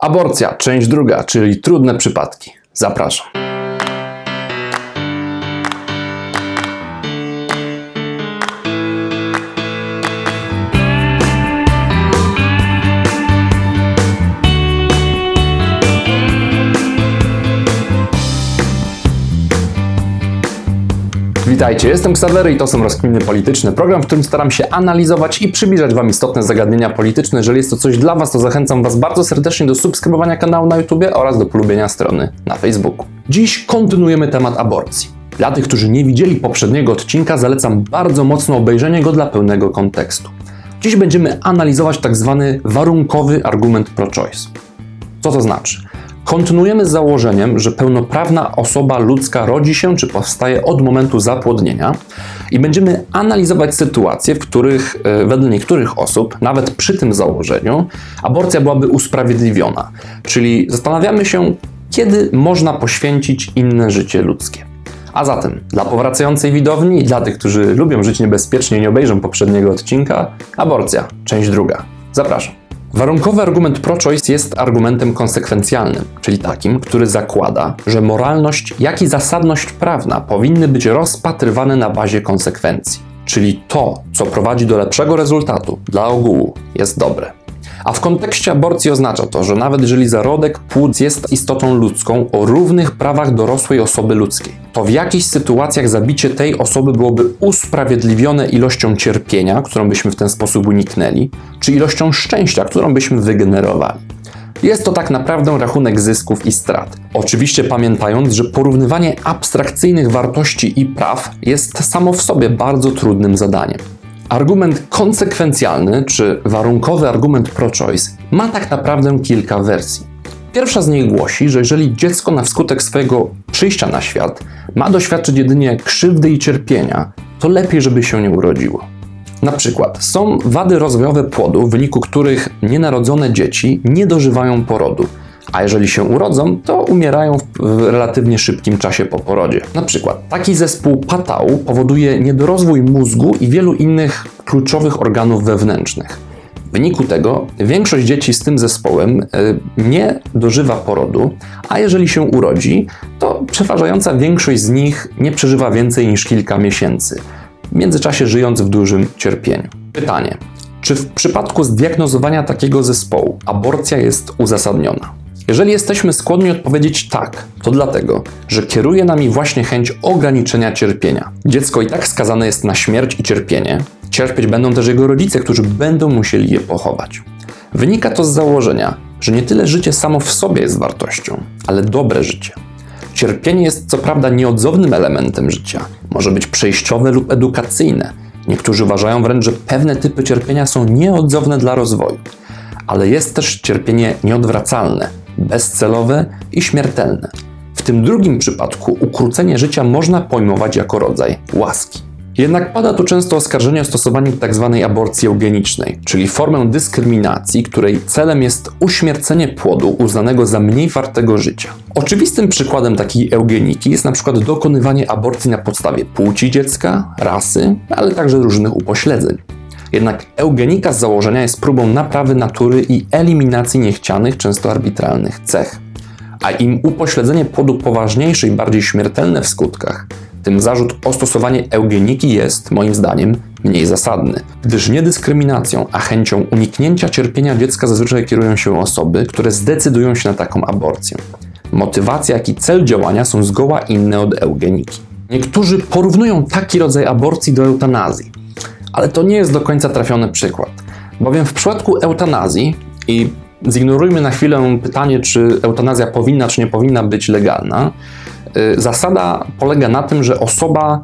Aborcja, część druga, czyli trudne przypadki. Zapraszam. Witajcie, jestem Ksawery i to są Rozkminy Polityczne, program, w którym staram się analizować i przybliżać Wam istotne zagadnienia polityczne. Jeżeli jest to coś dla Was, to zachęcam Was bardzo serdecznie do subskrybowania kanału na YouTube oraz do polubienia strony na Facebooku. Dziś kontynuujemy temat aborcji. Dla tych, którzy nie widzieli poprzedniego odcinka, zalecam bardzo mocno obejrzenie go dla pełnego kontekstu. Dziś będziemy analizować tak zwany warunkowy argument pro-choice. Co to znaczy? Kontynuujemy z założeniem, że pełnoprawna osoba ludzka rodzi się czy powstaje od momentu zapłodnienia i będziemy analizować sytuacje, w których e, wedle niektórych osób, nawet przy tym założeniu, aborcja byłaby usprawiedliwiona. Czyli zastanawiamy się, kiedy można poświęcić inne życie ludzkie. A zatem, dla powracającej widowni i dla tych, którzy lubią żyć niebezpiecznie i nie obejrzą poprzedniego odcinka, aborcja, część druga. Zapraszam. Warunkowy argument pro-choice jest argumentem konsekwencjalnym, czyli takim, który zakłada, że moralność, jak i zasadność prawna powinny być rozpatrywane na bazie konsekwencji. Czyli to, co prowadzi do lepszego rezultatu dla ogółu, jest dobre. A w kontekście aborcji oznacza to, że nawet jeżeli zarodek płuc jest istotą ludzką o równych prawach dorosłej osoby ludzkiej, to w jakichś sytuacjach zabicie tej osoby byłoby usprawiedliwione ilością cierpienia, którą byśmy w ten sposób uniknęli, czy ilością szczęścia, którą byśmy wygenerowali. Jest to tak naprawdę rachunek zysków i strat. Oczywiście pamiętając, że porównywanie abstrakcyjnych wartości i praw jest samo w sobie bardzo trudnym zadaniem. Argument konsekwencjalny, czy warunkowy argument pro-choice, ma tak naprawdę kilka wersji. Pierwsza z nich głosi, że jeżeli dziecko na wskutek swojego przyjścia na świat ma doświadczyć jedynie krzywdy i cierpienia, to lepiej, żeby się nie urodziło. Na przykład są wady rozwojowe płodu, w wyniku których nienarodzone dzieci nie dożywają porodu, a jeżeli się urodzą, to umierają w relatywnie szybkim czasie po porodzie. Na przykład taki zespół patału powoduje niedorozwój mózgu i wielu innych kluczowych organów wewnętrznych. W wyniku tego większość dzieci z tym zespołem y, nie dożywa porodu, a jeżeli się urodzi, to przeważająca większość z nich nie przeżywa więcej niż kilka miesięcy, w międzyczasie żyjąc w dużym cierpieniu. Pytanie: czy w przypadku zdiagnozowania takiego zespołu aborcja jest uzasadniona? Jeżeli jesteśmy skłonni odpowiedzieć tak, to dlatego, że kieruje nami właśnie chęć ograniczenia cierpienia. Dziecko i tak skazane jest na śmierć i cierpienie. Cierpieć będą też jego rodzice, którzy będą musieli je pochować. Wynika to z założenia, że nie tyle życie samo w sobie jest wartością, ale dobre życie. Cierpienie jest co prawda nieodzownym elementem życia, może być przejściowe lub edukacyjne. Niektórzy uważają wręcz, że pewne typy cierpienia są nieodzowne dla rozwoju. Ale jest też cierpienie nieodwracalne, bezcelowe i śmiertelne. W tym drugim przypadku ukrócenie życia można pojmować jako rodzaj łaski. Jednak pada tu często oskarżenie o stosowanie tzw. Tak aborcji eugenicznej, czyli formę dyskryminacji, której celem jest uśmiercenie płodu uznanego za mniej wartego życia. Oczywistym przykładem takiej eugeniki jest przykład dokonywanie aborcji na podstawie płci dziecka, rasy, ale także różnych upośledzeń. Jednak eugenika z założenia jest próbą naprawy natury i eliminacji niechcianych, często arbitralnych cech. A im upośledzenie płodu poważniejsze i bardziej śmiertelne w skutkach, tym zarzut o stosowanie eugeniki jest, moim zdaniem, mniej zasadny, gdyż nie dyskryminacją, a chęcią uniknięcia cierpienia dziecka zazwyczaj kierują się osoby, które zdecydują się na taką aborcję. Motywacja, jak i cel działania są zgoła inne od eugeniki. Niektórzy porównują taki rodzaj aborcji do eutanazji, ale to nie jest do końca trafiony przykład. Bowiem w przypadku eutanazji i zignorujmy na chwilę pytanie, czy eutanazja powinna czy nie powinna być legalna. Y, zasada polega na tym, że osoba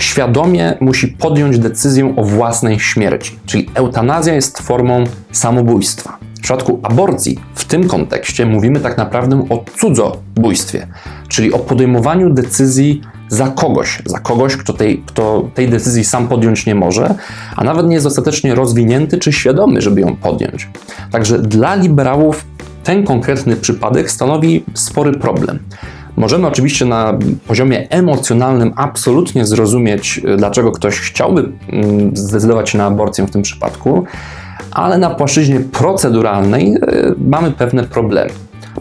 świadomie musi podjąć decyzję o własnej śmierci, czyli eutanazja jest formą samobójstwa. W przypadku aborcji w tym kontekście mówimy tak naprawdę o cudzobójstwie, czyli o podejmowaniu decyzji za kogoś, za kogoś, kto tej, kto tej decyzji sam podjąć nie może, a nawet nie jest dostatecznie rozwinięty czy świadomy, żeby ją podjąć. Także dla liberałów ten konkretny przypadek stanowi spory problem. Możemy oczywiście na poziomie emocjonalnym absolutnie zrozumieć, dlaczego ktoś chciałby mm, zdecydować się na aborcję w tym przypadku, ale na płaszczyźnie proceduralnej e, mamy pewne problemy.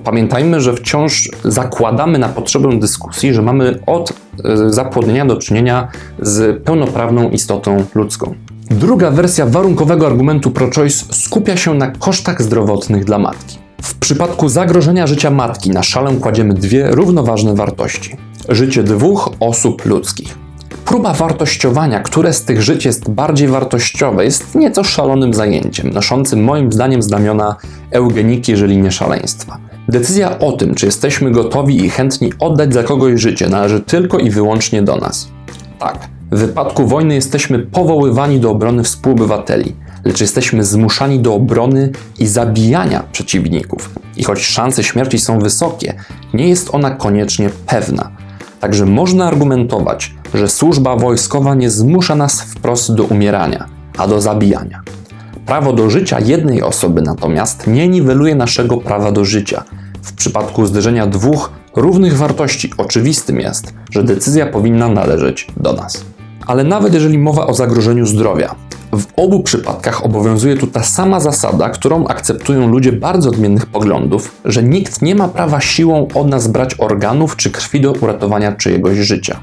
Pamiętajmy, że wciąż zakładamy na potrzebę dyskusji, że mamy od e, zapłodnienia do czynienia z pełnoprawną istotą ludzką. Druga wersja warunkowego argumentu pro-choice skupia się na kosztach zdrowotnych dla matki. W przypadku zagrożenia życia matki na szalę kładziemy dwie równoważne wartości: życie dwóch osób ludzkich. Próba wartościowania, które z tych żyć jest bardziej wartościowe, jest nieco szalonym zajęciem, noszącym moim zdaniem znamiona eugeniki, jeżeli nie szaleństwa. Decyzja o tym, czy jesteśmy gotowi i chętni oddać za kogoś życie, należy tylko i wyłącznie do nas. Tak, w wypadku wojny jesteśmy powoływani do obrony współobywateli, lecz jesteśmy zmuszani do obrony i zabijania przeciwników. I choć szanse śmierci są wysokie, nie jest ona koniecznie pewna. Także można argumentować, że służba wojskowa nie zmusza nas wprost do umierania, a do zabijania. Prawo do życia jednej osoby natomiast nie niweluje naszego prawa do życia. W przypadku zderzenia dwóch równych wartości oczywistym jest, że decyzja powinna należeć do nas. Ale nawet jeżeli mowa o zagrożeniu zdrowia, w obu przypadkach obowiązuje tu ta sama zasada, którą akceptują ludzie bardzo odmiennych poglądów, że nikt nie ma prawa siłą od nas brać organów czy krwi do uratowania czyjegoś życia.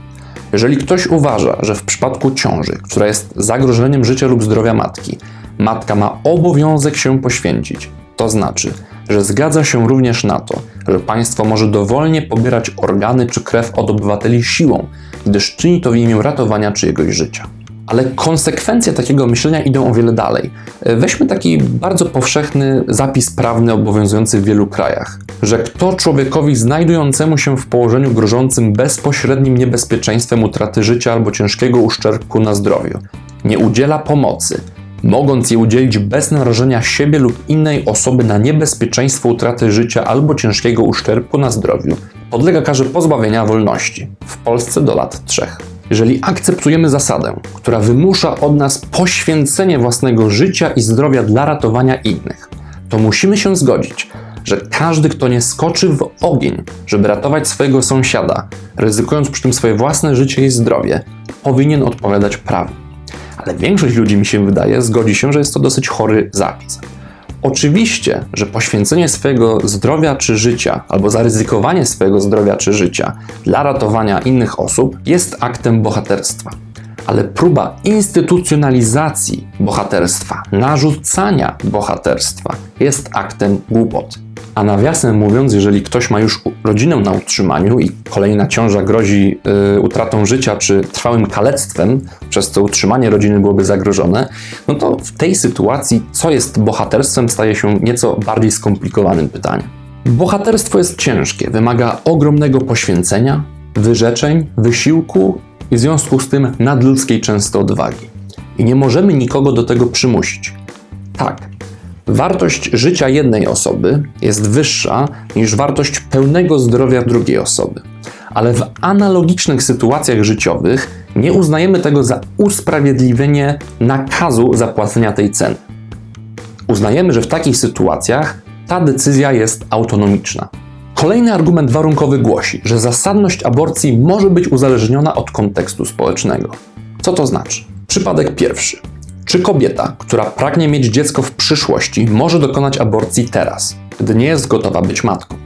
Jeżeli ktoś uważa, że w przypadku ciąży, która jest zagrożeniem życia lub zdrowia matki, matka ma obowiązek się poświęcić, to znaczy, że zgadza się również na to, że państwo może dowolnie pobierać organy czy krew od obywateli siłą, gdyż czyni to w imię ratowania czyjegoś życia. Ale konsekwencje takiego myślenia idą o wiele dalej. Weźmy taki bardzo powszechny zapis prawny obowiązujący w wielu krajach, że kto człowiekowi znajdującemu się w położeniu grożącym bezpośrednim niebezpieczeństwem utraty życia albo ciężkiego uszczerbku na zdrowiu nie udziela pomocy, mogąc je udzielić bez narażenia siebie lub innej osoby na niebezpieczeństwo utraty życia albo ciężkiego uszczerbku na zdrowiu, podlega karze pozbawienia wolności, w Polsce do lat trzech. Jeżeli akceptujemy zasadę, która wymusza od nas poświęcenie własnego życia i zdrowia dla ratowania innych, to musimy się zgodzić, że każdy, kto nie skoczy w ogień, żeby ratować swojego sąsiada, ryzykując przy tym swoje własne życie i zdrowie, powinien odpowiadać prawu. Ale większość ludzi, mi się wydaje, zgodzi się, że jest to dosyć chory zapis. Oczywiście, że poświęcenie swojego zdrowia czy życia, albo zaryzykowanie swojego zdrowia czy życia dla ratowania innych osób jest aktem bohaterstwa. Ale próba instytucjonalizacji bohaterstwa, narzucania bohaterstwa jest aktem głupoty. A nawiasem mówiąc, jeżeli ktoś ma już rodzinę na utrzymaniu i kolejna ciąża grozi y, utratą życia czy trwałym kalectwem, przez co utrzymanie rodziny byłoby zagrożone, no to w tej sytuacji, co jest bohaterstwem, staje się nieco bardziej skomplikowanym pytaniem. Bohaterstwo jest ciężkie, wymaga ogromnego poświęcenia, wyrzeczeń, wysiłku i w związku z tym nadludzkiej często odwagi. I nie możemy nikogo do tego przymusić. Tak, Wartość życia jednej osoby jest wyższa niż wartość pełnego zdrowia drugiej osoby. Ale w analogicznych sytuacjach życiowych nie uznajemy tego za usprawiedliwienie nakazu zapłacenia tej ceny. Uznajemy, że w takich sytuacjach ta decyzja jest autonomiczna. Kolejny argument warunkowy głosi, że zasadność aborcji może być uzależniona od kontekstu społecznego. Co to znaczy? Przypadek pierwszy. Czy kobieta, która pragnie mieć dziecko w przyszłości, może dokonać aborcji teraz, gdy nie jest gotowa być matką?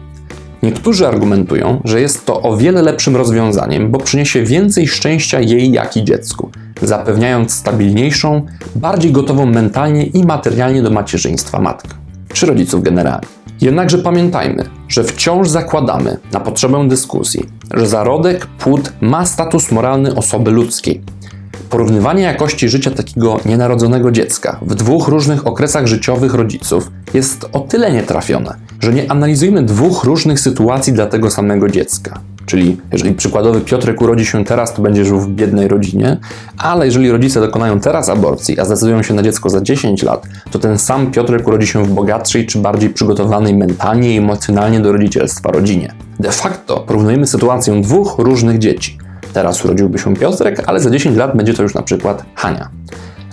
Niektórzy argumentują, że jest to o wiele lepszym rozwiązaniem, bo przyniesie więcej szczęścia jej, jak i dziecku, zapewniając stabilniejszą, bardziej gotową mentalnie i materialnie do macierzyństwa matkę, czy rodziców generalnie. Jednakże pamiętajmy, że wciąż zakładamy, na potrzebę dyskusji, że zarodek, płód ma status moralny osoby ludzkiej, Porównywanie jakości życia takiego nienarodzonego dziecka w dwóch różnych okresach życiowych rodziców jest o tyle nietrafione, że nie analizujemy dwóch różnych sytuacji dla tego samego dziecka. Czyli jeżeli przykładowy Piotrek urodzi się teraz, to będzie żył w biednej rodzinie, ale jeżeli rodzice dokonają teraz aborcji, a zdecydują się na dziecko za 10 lat, to ten sam Piotrek urodzi się w bogatszej czy bardziej przygotowanej mentalnie i emocjonalnie do rodzicielstwa rodzinie. De facto porównujemy sytuację dwóch różnych dzieci. Teraz urodziłby się Piotrek, ale za 10 lat będzie to już na przykład Hania.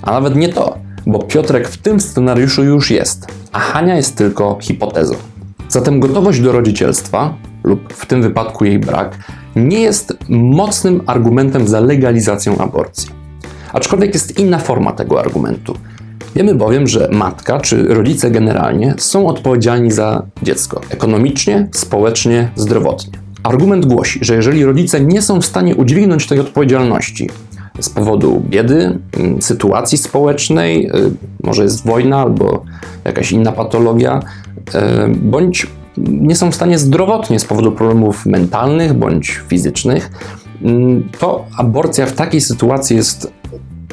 A nawet nie to, bo Piotrek w tym scenariuszu już jest, a Hania jest tylko hipotezą. Zatem gotowość do rodzicielstwa, lub w tym wypadku jej brak, nie jest mocnym argumentem za legalizacją aborcji. Aczkolwiek jest inna forma tego argumentu. Wiemy bowiem, że matka czy rodzice generalnie są odpowiedzialni za dziecko ekonomicznie, społecznie, zdrowotnie. Argument głosi, że jeżeli rodzice nie są w stanie udźwignąć tej odpowiedzialności z powodu biedy, mm, sytuacji społecznej, y, może jest wojna albo jakaś inna patologia, y, bądź nie są w stanie zdrowotnie z powodu problemów mentalnych bądź fizycznych, mm, to aborcja w takiej sytuacji jest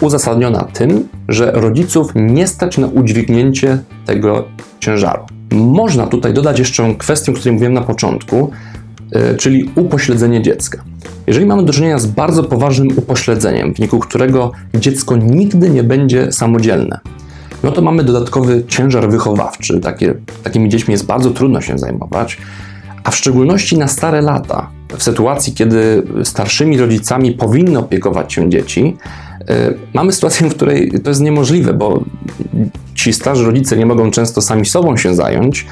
uzasadniona tym, że rodziców nie stać na udźwignięcie tego ciężaru. Można tutaj dodać jeszcze kwestię, o której mówiłem na początku, czyli upośledzenie dziecka. Jeżeli mamy do czynienia z bardzo poważnym upośledzeniem, w wyniku którego dziecko nigdy nie będzie samodzielne, no to mamy dodatkowy ciężar wychowawczy. Takie, takimi dziećmi jest bardzo trudno się zajmować, a w szczególności na stare lata, w sytuacji, kiedy starszymi rodzicami powinny opiekować się dzieci, yy, mamy sytuację, w której to jest niemożliwe, bo ci starzy rodzice nie mogą często sami sobą się zająć,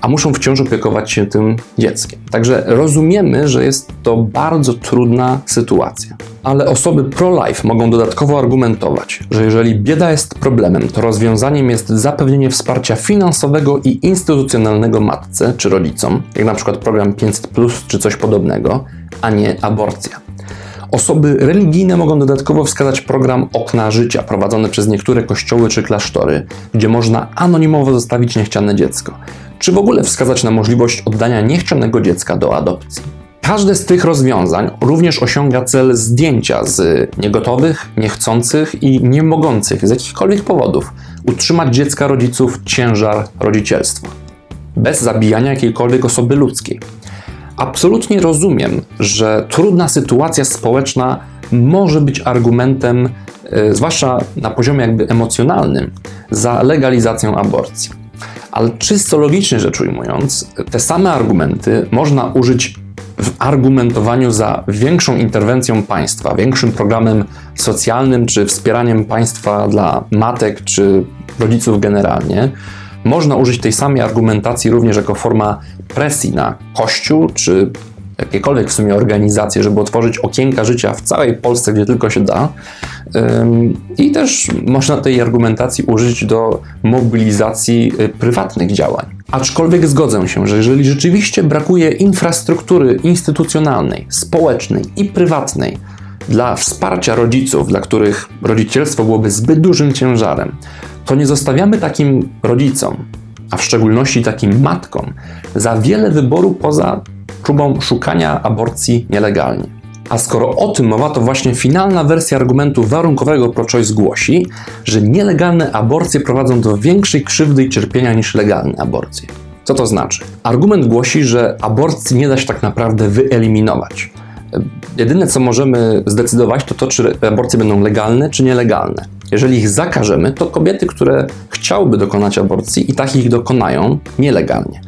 a muszą wciąż opiekować się tym dzieckiem. Także rozumiemy, że jest to bardzo trudna sytuacja. Ale osoby pro-life mogą dodatkowo argumentować, że jeżeli bieda jest problemem, to rozwiązaniem jest zapewnienie wsparcia finansowego i instytucjonalnego matce czy rodzicom, jak na przykład program 500 czy coś podobnego, a nie aborcja. Osoby religijne mogą dodatkowo wskazać program Okna Życia, prowadzony przez niektóre kościoły czy klasztory, gdzie można anonimowo zostawić niechciane dziecko czy w ogóle wskazać na możliwość oddania niechcianego dziecka do adopcji. Każde z tych rozwiązań również osiąga cel zdjęcia z niegotowych, niechcących i nie mogących z jakichkolwiek powodów utrzymać dziecka rodziców ciężar rodzicielstwa, bez zabijania jakiejkolwiek osoby ludzkiej. Absolutnie rozumiem, że trudna sytuacja społeczna może być argumentem, yy, zwłaszcza na poziomie jakby emocjonalnym, za legalizacją aborcji. Ale czysto logicznie rzecz ujmując, te same argumenty można użyć w argumentowaniu za większą interwencją państwa, większym programem socjalnym czy wspieraniem państwa dla matek czy rodziców generalnie. Można użyć tej samej argumentacji również jako forma presji na Kościół czy jakiekolwiek w sumie organizacje, żeby otworzyć okienka życia w całej Polsce, gdzie tylko się da. I też można tej argumentacji użyć do mobilizacji y, prywatnych działań. Aczkolwiek zgodzę się, że jeżeli rzeczywiście brakuje infrastruktury instytucjonalnej, społecznej i prywatnej dla wsparcia rodziców, dla których rodzicielstwo byłoby zbyt dużym ciężarem, to nie zostawiamy takim rodzicom, a w szczególności takim matkom, za wiele wyboru poza próbą szukania aborcji nielegalnie. A skoro o tym mowa, to właśnie finalna wersja argumentu warunkowego pro-choice głosi, że nielegalne aborcje prowadzą do większej krzywdy i cierpienia niż legalne aborcje. Co to znaczy? Argument głosi, że aborcji nie da się tak naprawdę wyeliminować. Jedyne, co możemy zdecydować, to to, czy aborcje będą legalne, czy nielegalne. Jeżeli ich zakażemy, to kobiety, które chciałyby dokonać aborcji, i tak ich dokonają nielegalnie.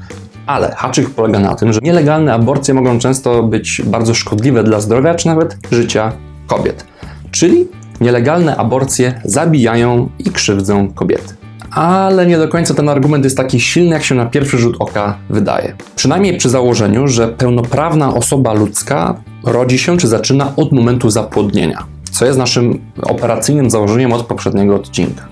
Ale haczyk polega na tym, że nielegalne aborcje mogą często być bardzo szkodliwe dla zdrowia czy nawet życia kobiet. Czyli nielegalne aborcje zabijają i krzywdzą kobiety. Ale nie do końca ten argument jest taki silny, jak się na pierwszy rzut oka wydaje. Przynajmniej przy założeniu, że pełnoprawna osoba ludzka rodzi się czy zaczyna od momentu zapłodnienia, co jest naszym operacyjnym założeniem od poprzedniego odcinka.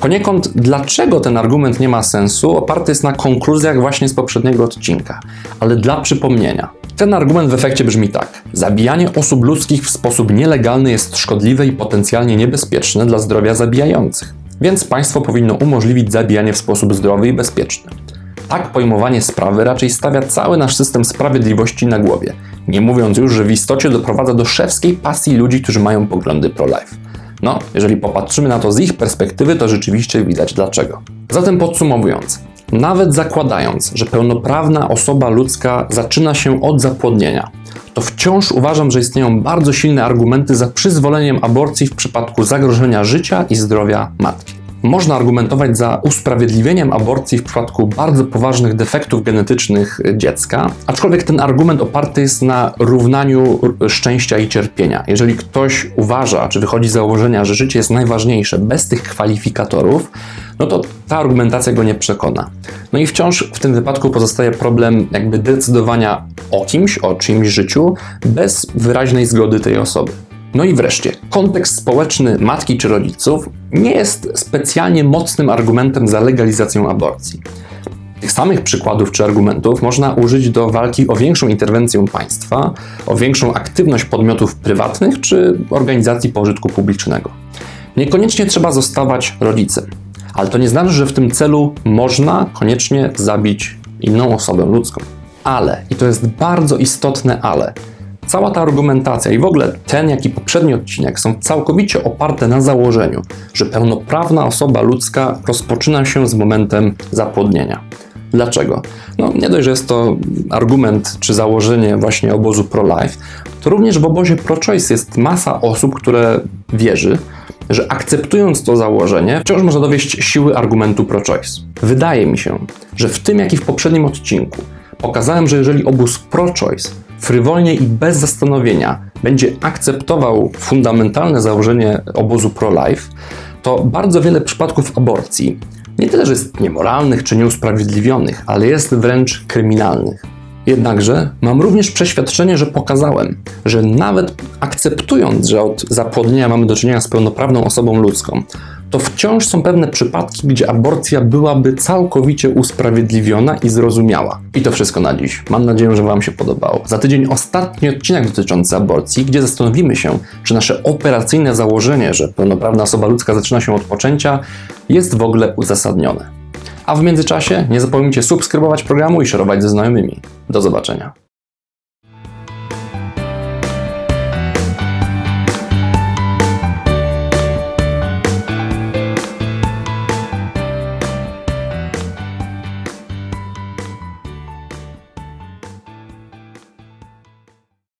Poniekąd dlaczego ten argument nie ma sensu, oparty jest na konkluzjach właśnie z poprzedniego odcinka. Ale dla przypomnienia, ten argument w efekcie brzmi tak: Zabijanie osób ludzkich w sposób nielegalny jest szkodliwe i potencjalnie niebezpieczne dla zdrowia zabijających, więc państwo powinno umożliwić zabijanie w sposób zdrowy i bezpieczny. Tak pojmowanie sprawy raczej stawia cały nasz system sprawiedliwości na głowie, nie mówiąc już, że w istocie doprowadza do szewskiej pasji ludzi, którzy mają poglądy pro-life. No, jeżeli popatrzymy na to z ich perspektywy, to rzeczywiście widać dlaczego. Zatem podsumowując, nawet zakładając, że pełnoprawna osoba ludzka zaczyna się od zapłodnienia, to wciąż uważam, że istnieją bardzo silne argumenty za przyzwoleniem aborcji w przypadku zagrożenia życia i zdrowia matki. Można argumentować za usprawiedliwieniem aborcji w przypadku bardzo poważnych defektów genetycznych dziecka, aczkolwiek ten argument oparty jest na równaniu szczęścia i cierpienia. Jeżeli ktoś uważa, czy wychodzi z założenia, że życie jest najważniejsze bez tych kwalifikatorów, no to ta argumentacja go nie przekona. No i wciąż w tym wypadku pozostaje problem jakby decydowania o kimś, o czyimś życiu bez wyraźnej zgody tej osoby. No i wreszcie, kontekst społeczny matki czy rodziców nie jest specjalnie mocnym argumentem za legalizacją aborcji. Tych samych przykładów czy argumentów można użyć do walki o większą interwencję państwa, o większą aktywność podmiotów prywatnych czy organizacji pożytku publicznego. Niekoniecznie trzeba zostawać rodzicem, ale to nie znaczy, że w tym celu można koniecznie zabić inną osobę ludzką. Ale, i to jest bardzo istotne ale, cała ta argumentacja i w ogóle ten, jak i poprzedni odcinek są całkowicie oparte na założeniu, że pełnoprawna osoba ludzka rozpoczyna się z momentem zapłodnienia. Dlaczego? No, nie dość, że jest to argument czy założenie właśnie obozu pro-life, to również w obozie pro-choice jest masa osób, które wierzy, że akceptując to założenie, wciąż można dowieść siły argumentu pro-choice. Wydaje mi się, że w tym, jak i w poprzednim odcinku, pokazałem, że jeżeli obóz pro-choice frywolnie i bez zastanowienia będzie akceptował fundamentalne założenie obozu pro-life, to bardzo wiele przypadków aborcji nie tyle, że jest niemoralnych czy nieusprawiedliwionych, ale jest wręcz kryminalnych. Jednakże mam również przeświadczenie, że pokazałem, że nawet akceptując, że od zapłodnienia mamy do czynienia z pełnoprawną osobą ludzką, to wciąż są pewne przypadki, gdzie aborcja byłaby całkowicie usprawiedliwiona i zrozumiała. I to wszystko na dziś. Mam nadzieję, że Wam się podobało. Za tydzień ostatni odcinek dotyczący aborcji, gdzie zastanowimy się, czy nasze operacyjne założenie, że pełnoprawna osoba ludzka zaczyna się od poczęcia, jest w ogóle uzasadnione. A w międzyczasie nie zapomnijcie subskrybować programu i szerować ze znajomymi. Do zobaczenia.